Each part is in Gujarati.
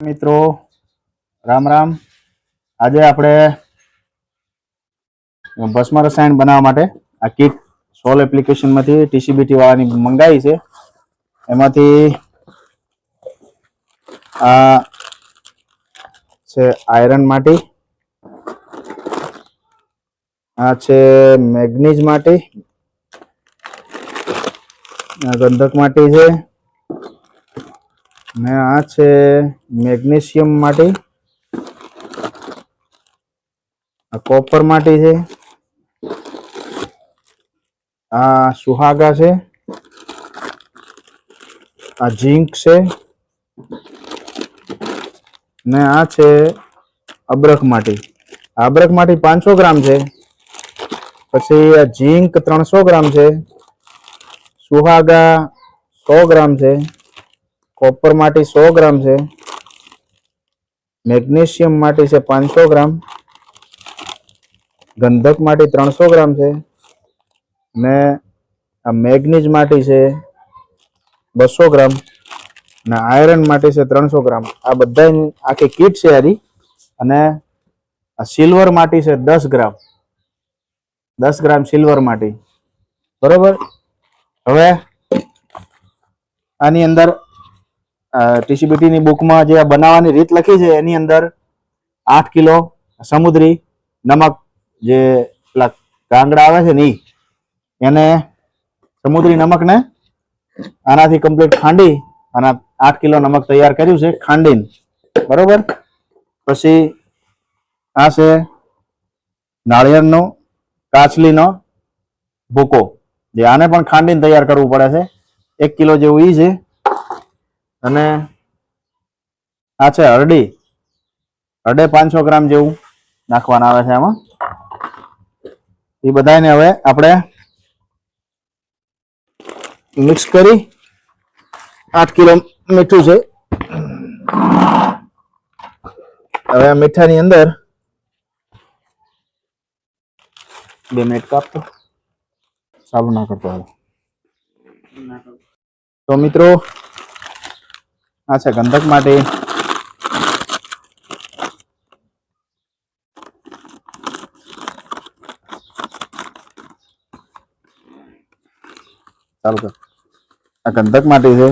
મિત્રો, રામ રામ. આજે આપણે ભસ્મ રસાયણ બનાવવા માટે આ કીટ સોલ એપ્લિકેશનમાંથી ટીસીબીટી વાળાની મંગાવી છે. એમાંથી આ છે આયરન માટી, આ છે મેગ્નીઝ માટી ગંધક માટી છે. ને આ છે મેગ્નેશિયમ માટી. આ કોપર માટી છે. આ સુહાગા છે. આ ઝીંક છે. ને આ છે અબરખ માટી. અબ્રક માટી પાંચસો ગ્રામ છે. પછી આ ઝીંક ત્રણસો ગ્રામ છે. સુહાગા સો ગ્રામ છે. કોપર માટી સો ગ્રામ છે. મેગ્નેશિયમ માટી છે પાંચસો ગ્રામ. ગંધક માટી ત્રણસો ગ્રામ છે. ને આ મેગ્નીઝ માટી છે બસો ગ્રામ. ને આયરન માટી છે ત્રણસો ગ્રામ. આ બધા આખી કીટ છે આરી. અને આ સિલ્વર માટી છે દસ ગ્રામ. દસ ગ્રામ સિલ્વર માટી. બરોબર? હવે આની અંદર ટીસીબીટી ની બુકમાં જે બનાવવાની રીત લખી છે, એની અંદર આઠ કિલો સમુદ્રી નમક જે પેલા કાંગડા આવે છે ને એને સમુદ્રી નમકને આનાથી કમ્પ્લીટ ખાંડી અને આઠ કિલો નમક તૈયાર કર્યું છે, ખાંડીને. બરોબર? પછી આ છે નાળિયેરનો કાચલીનો ભૂકો. જે આને પણ ખાંડીને તૈયાર કરવું પડે છે. એક કિલો જેવું ઈ છે. અને આ છે હરડી. હરડે પાંચસો ગ્રામ જેવું નાખવાના આવે છે આમાં. એ બધાને હવે આપણે મિક્સ કરી આઠ કિલો મીઠું છે. હવે આ મીઠાની અંદર બે મિનિટ કાપતો. સાબુ ના કરતો તો મિત્રો આ છે ગંધક માટે. આ ગંધક માટે છે.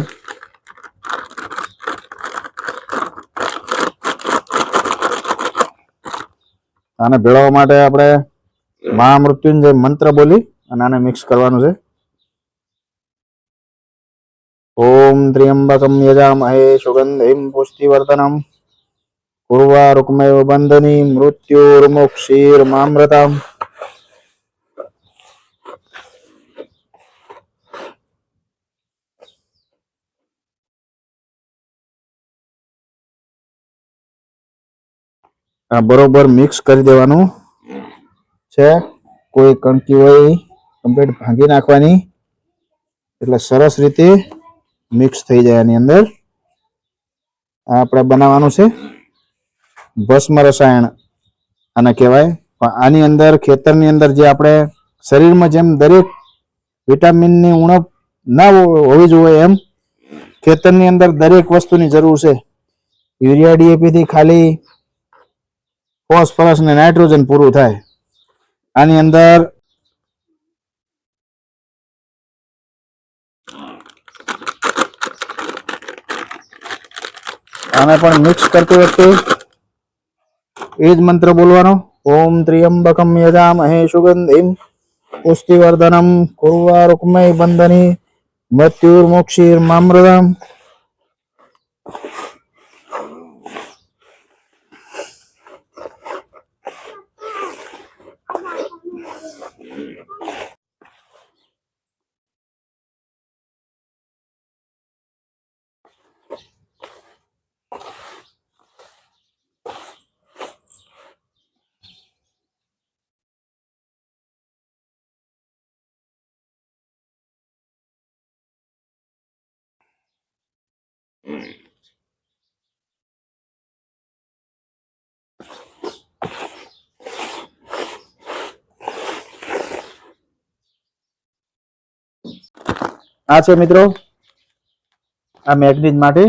આને ભેળવવા માટે આપણે મહામૃત્યુંજય મંત્ર બોલી અને આને મિક્સ કરવાનું છે. ઓમ त्र्यम्बकं यजामहे, सुगन्धिं પૂર્વા રૂકમેવ બંધની મૃત્યુર્મોક્ષીર્મામૃતમ આ બરોબર મિક્સ કરી દેવાનું છે. કોઈ કણકી હોય કમ્પ્લીટ ભાંગી નાખવાની. એટલે સરસ રીતે મિક્સ થઈ જાય એની અંદર. આ આપણે બનાવવાનું છે ભસ્મ રસાયણ. આને કહેવાય. પણ આની અંદર, ખેતરની અંદર જે આપણે શરીરમાં જેમ દરેક વિટામિનની ઉણપ ના હોવી જોઈએ એમ, ખેતરની અંદર દરેક વસ્તુની જરૂર છે. યુરિયા ડીએપીથી ખાલી ફોસ્ફરસ ને નાઇટ્રોજન પૂરું થાય. આની અંદર આને પણ મિક્સ કરતી વખતે એ જ મંત્ર બોલવાનો. ઓમ ત્રિયંબકમ યજામહે સુગંધિમ પુષ્ટિવર્ધનમ કુર્વા રૂકમય બંધની મૃત્યુર્મોક્ષીર મામૃતમ આ છે મિત્રો આ મેગ્નેટ માટે.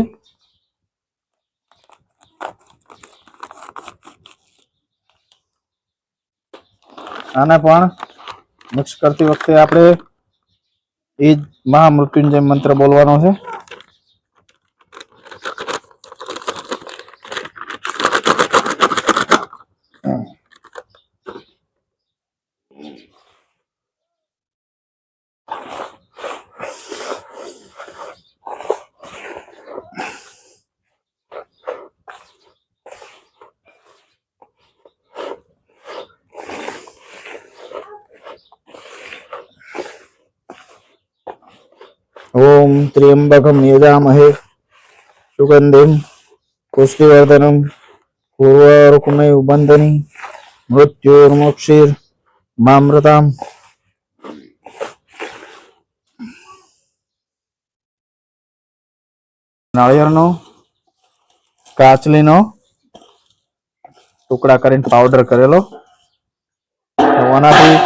આને પણ મિક્સ કરતી વખતે આપણે એ જ મહામૃત્યુંજય મંત્ર બોલવાનો છે. ઓમ ત્ર્યંબકમ યજામહે સુગંધિમ પુષ્ટિવર્ધનમ પૂર્વરુકમય બંધની મૃત્યુર્મોક્ષીર મામ્રતામ નાળિયેરનો, કાચલીનો ટુકડા કરીને પાવડર કરેલો. આનાથી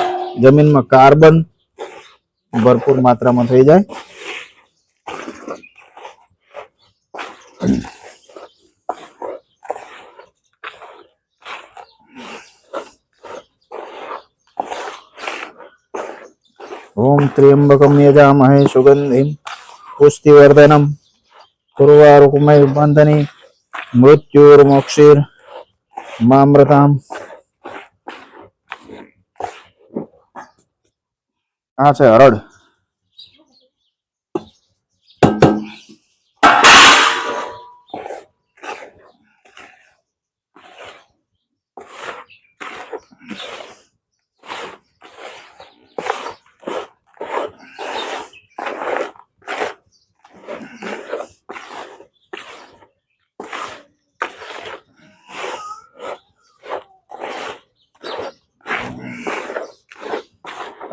જમીનમાં કાર્બન ભરપૂર માત્રામાં થઈ જાય. ત્ર્યંબકમ યજામહે સુગંધિમ પુષ્ટિવર્ધનમ પૂર્વારુકમય બંધની મૃત્યુર્મોક્ષીર મામૃતામ આ છે હરડ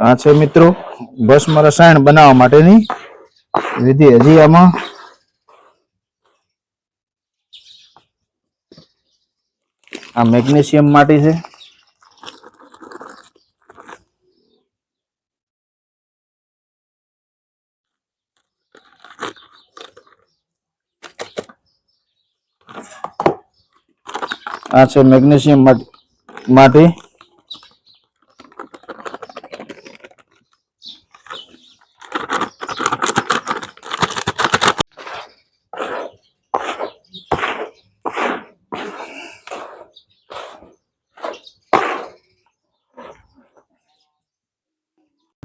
આ છે મિત્રો ભસ્મ રસાયણ બનાવવા માટેની વિધિ. હજી આમાં આ મેગ્નેશિયમ માટે છે. આ છે મેગ્નેશિયમ માટે.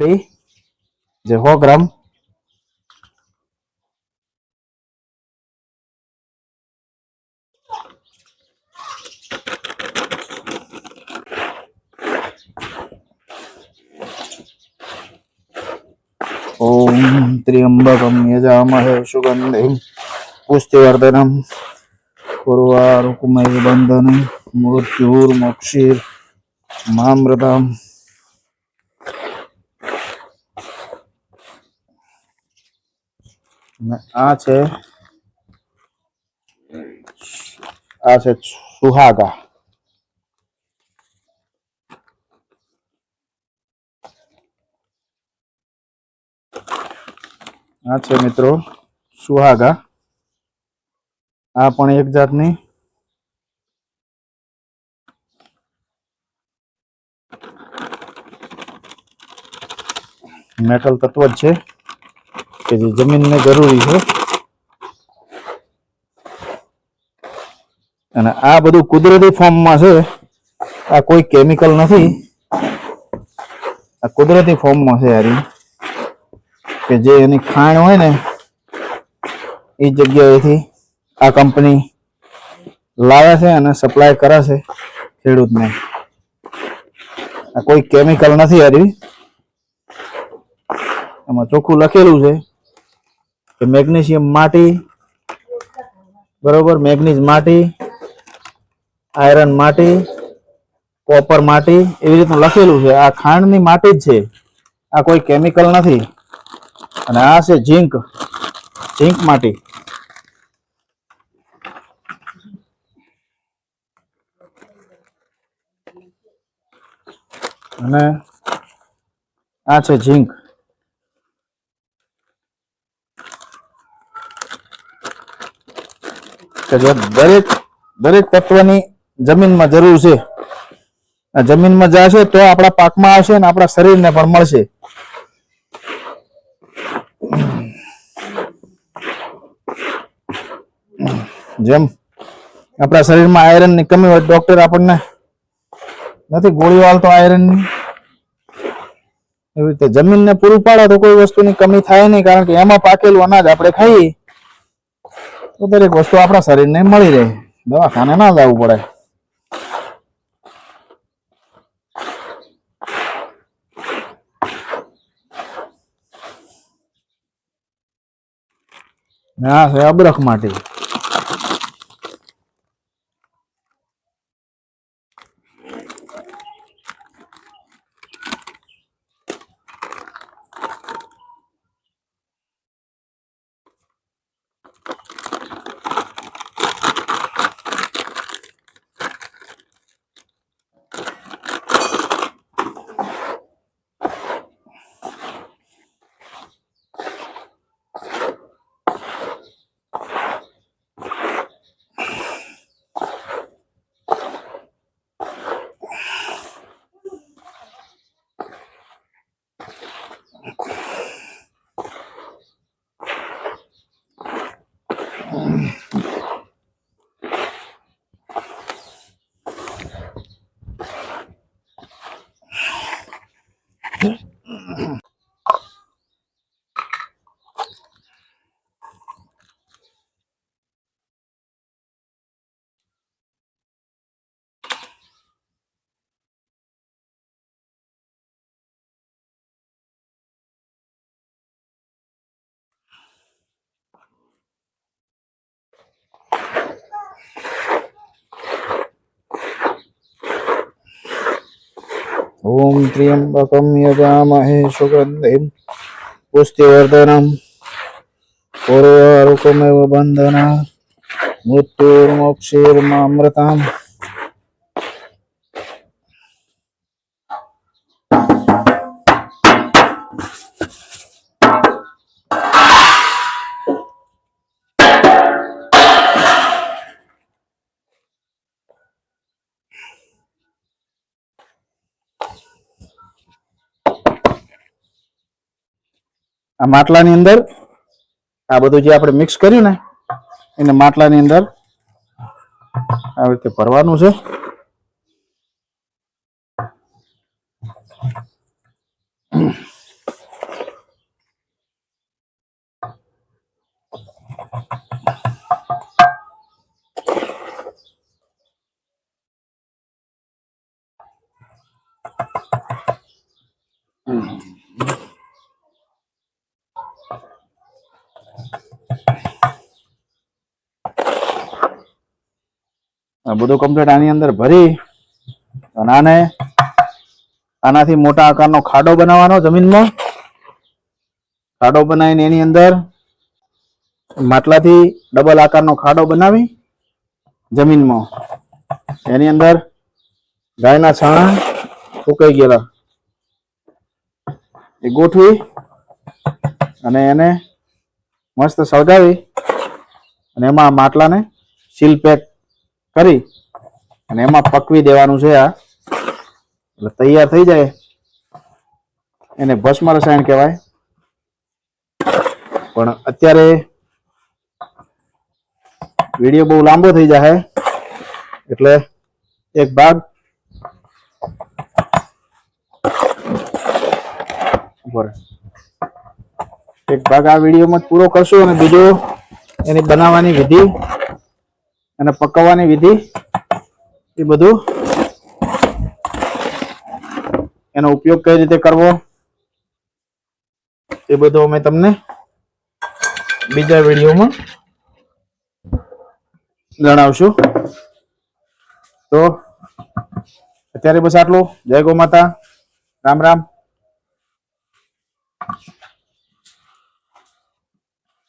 માટે જે સો ગ્રામ ઓમ ત્ર્યંબકમ યજામહે સુગંધિમ પુષ્ટિવર્ધનમ પૂર્વારુકમય બંધનમ મૃત્યુર્મોક્ષીર મામૃતમ ને આ છે આ છે સુહાગા આ છે મિત્રો સુહાગા આ પણ એક જાતની મેટલ તત્વ જ છે કે જે જમીનને જરૂરી છે. અને આ બધું કુદરતી ફોર્મમાં છે. આ કોઈ કેમિકલ નથી. આ કુદરતી ફોર્મમાં છે યારી કે જે એની ખાણ હોય ને, એ જગ્યાએથી આ કંપની લાવે છે અને સપ્લાય કરે છે ખેડૂતને. આ કોઈ કેમિકલ નથી યારી એમાં ચોખ્ખું લખેલું છે. કે મેગ્નેશિયમ માટી, બરોબર? મેગ્નીઝ માટી, આયરન માટી, કોપર માટી, એવી રીતનું લખેલું છે. આ ખાંડની માટી જ છે. આ કોઈ કેમિકલ નથી. અને આ છે ઝીંક. ઝીંક માટી. અને આ છે ઝીંક. કે જો દરેક દરેક તત્વની જમીનમાં જરૂર છે. આ જમીનમાં જશે તો આપણા પાકમાં આવશે ને આપણા શરીરને પણ મળશે. જેમ આપણા શરીરમાં આયરનની કમી હોય ડોક્ટર આપણને નથી ગોળીઓ હાલતો આયરનની. એવી રીતે જમીનને પૂરું પાડે તો કોઈ વસ્તુની કમી થાય નહીં, કારણ કે એમાં પાકેલું અનાજ આપણે ખાઈએ. તો દરેક વસ્તુ આપણા શરીરને મળી રહે. દવાખાને ના જવું પડે. ના છે અબરખ માટે. ઓમ ત્ર્યંબકમ યજામહે સુગંધિમ પુષ્ટિવર્ધનમ પૂર્વારુકમેવ બંધના મૃત્યુર્મોક્ષીર્મામૃતામ આ માટલાની અંદર આ બધું જે આપણે મિક્સ કર્યું ને, એને માટલાની અંદર આવી રીતે ભરવાનું છે આ બધું કમ્પ્લીટ આની અંદર ભરી અને આને આનાથી મોટા આકારનો ખાડો બનાવવાનો જમીનમાં. ખાડો બનાવીને એની અંદર માટલાથી ડબલ આકારનો ખાડો બનાવી જમીનમાં. એની અંદર ગાયના છાણા સુકાઈ ગયેલા. એ ગોઠવી અને એને મસ્ત સળગાવી અને એમાં માટલાને સીલ પેક કરી. અને એમાં પકવી દેવાનું છે આ. એટલે તૈયાર થઈ જાય. એને ભસ્મ રસાયણ કહેવાય. પણ અત્યારે વીડિયો બહુ લાંબો થઈ જાય એટલે એક ભાગ. એક ભાગ આ વિડીયોમાં પૂરો કરશું અને બીજો એની બનાવવાની વિધિ. અને પકવવાની વિધિ એ બધું એનો ઉપયોગ કઈ રીતે કરવો એ બધું અમે તમને બીજા વિડીયોમાં જણાવશું. તો અત્યારે બસ આટલું. જય ગો માતા. રામ રામ.